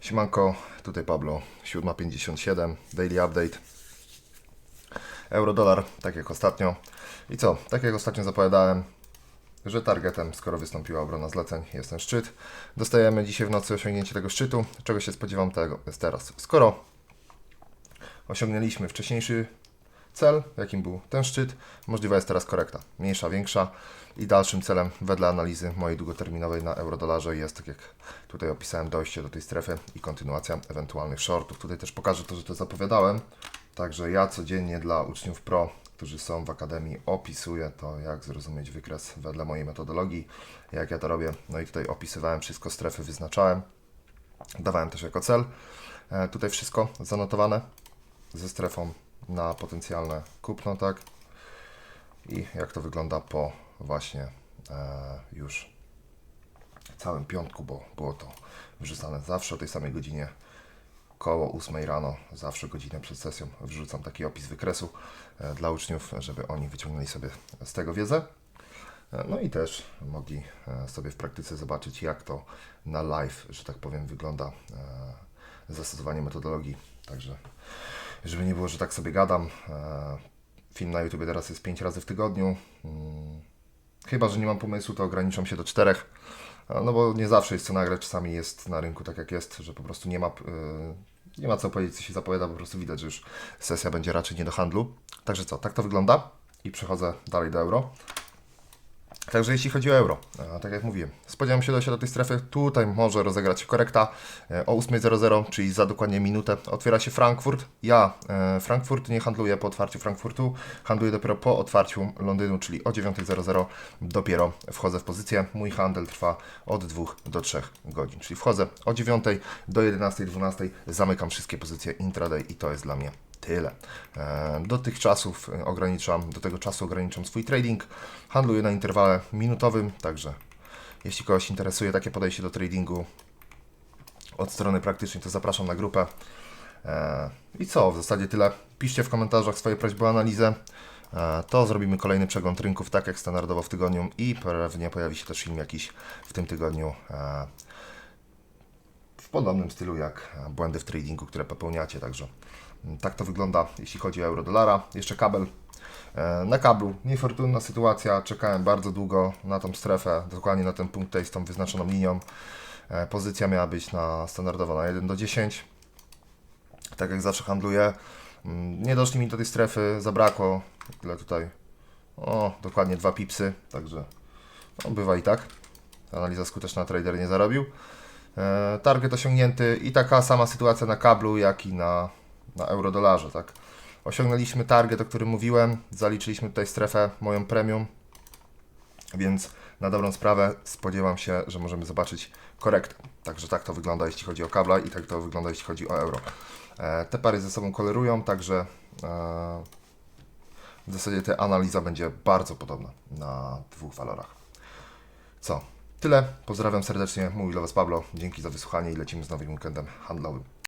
Siemanko, tutaj Pablo, 7.57, daily update. Euro-dolar, tak jak ostatnio. I co? Tak jak ostatnio zapowiadałem, że targetem, skoro wystąpiła obrona zleceń, jest ten szczyt. Dostajemy dzisiaj w nocy osiągnięcie tego szczytu. Czego się spodziewam tego jest teraz. Skoro osiągnęliśmy wcześniejszy cel, jakim był ten szczyt, możliwa jest teraz korekta. Mniejsza, większa i dalszym celem wedle analizy mojej długoterminowej na eurodolarze jest, tak jak tutaj opisałem, dojście do tej strefy i kontynuacja ewentualnych shortów. Tutaj też pokażę to, że to zapowiadałem. Także ja codziennie dla uczniów pro, którzy są w Akademii, opisuję to, jak zrozumieć wykres wedle mojej metodologii, jak ja to robię. No i tutaj opisywałem wszystko, strefy wyznaczałem. Dawałem też jako cel. E, tutaj wszystko zanotowane ze strefą na potencjalne kupno, tak? I jak to wygląda po właśnie e, już całym piątku, bo było to wrzucane zawsze o tej samej godzinie, koło 8 rano, zawsze godzinę przed sesją wrzucam taki opis wykresu e, dla uczniów, żeby oni wyciągnęli sobie z tego wiedzę. E, No i też mogli e, sobie w praktyce zobaczyć, jak to na live, że tak powiem, wygląda e, zastosowanie metodologii. Także, żeby nie było, że tak sobie gadam, e, film na YouTube teraz jest 5 razy w tygodniu. Mm, Chyba, że nie mam pomysłu, to ograniczam się do czterech. E, No bo nie zawsze jest co nagrać, czasami jest na rynku tak jak jest, że po prostu nie ma, e, nie ma co powiedzieć, co się zapowiada, po prostu widać, że już sesja będzie raczej nie do handlu. Także co, tak to wygląda i przechodzę dalej do euro. Także jeśli chodzi o euro, tak jak mówiłem, spodziewam się dojścia do tej strefy. Tutaj może rozegrać się korekta e, o 8.00, czyli za dokładnie minutę. Otwiera się Frankfurt. Ja e, Frankfurt nie handluję po otwarciu Frankfurtu, handluję dopiero po otwarciu Londynu, czyli o 9.00 dopiero wchodzę w pozycję. Mój handel trwa od 2 do 3 godzin, czyli wchodzę o 9 do 11.12, zamykam wszystkie pozycje intraday i to jest dla mnie tyle. E, Do tych czasów e, ograniczam, do tego czasu ograniczam swój trading. Handluję na interwale minutowym, także jeśli kogoś interesuje takie podejście do tradingu od strony praktycznej, to zapraszam na grupę. E, I co, w zasadzie tyle. Piszcie w komentarzach swoje prośby o analizę. To zrobimy kolejny przegląd rynków, tak jak standardowo w tygodniu i pewnie pojawi się też film jakiś w tym tygodniu w podobnym stylu jak błędy w tradingu, które popełniacie. Także tak to wygląda, jeśli chodzi o euro-dolara. Jeszcze kabel. E, Na kablu niefortunna sytuacja. Czekałem bardzo długo na tą strefę, dokładnie na ten punkt tej z tą wyznaczoną linią. E, Pozycja miała być na standardowo na 1 do 10. Tak jak zawsze handluję. Mm, Nie doszli mi do tej strefy, zabrakło. Ile tutaj? O, dokładnie dwa pipsy, także no, bywa i tak. Analiza skuteczna trader nie zarobił. E, target osiągnięty i taka sama sytuacja na kablu, jak i na, na eurodolarze, tak. Osiągnęliśmy target, o którym mówiłem, zaliczyliśmy tutaj strefę moją premium, więc na dobrą sprawę spodziewam się, że możemy zobaczyć korektę. Także tak to wygląda, jeśli chodzi o kabla i tak to wygląda, jeśli chodzi o euro. E, te pary ze sobą kolerują, także e, w zasadzie ta analiza będzie bardzo podobna na dwóch walorach. Co? Tyle. Pozdrawiam serdecznie. Mówi dla Was Pablo. Dzięki za wysłuchanie i lecimy z nowym weekendem handlowym.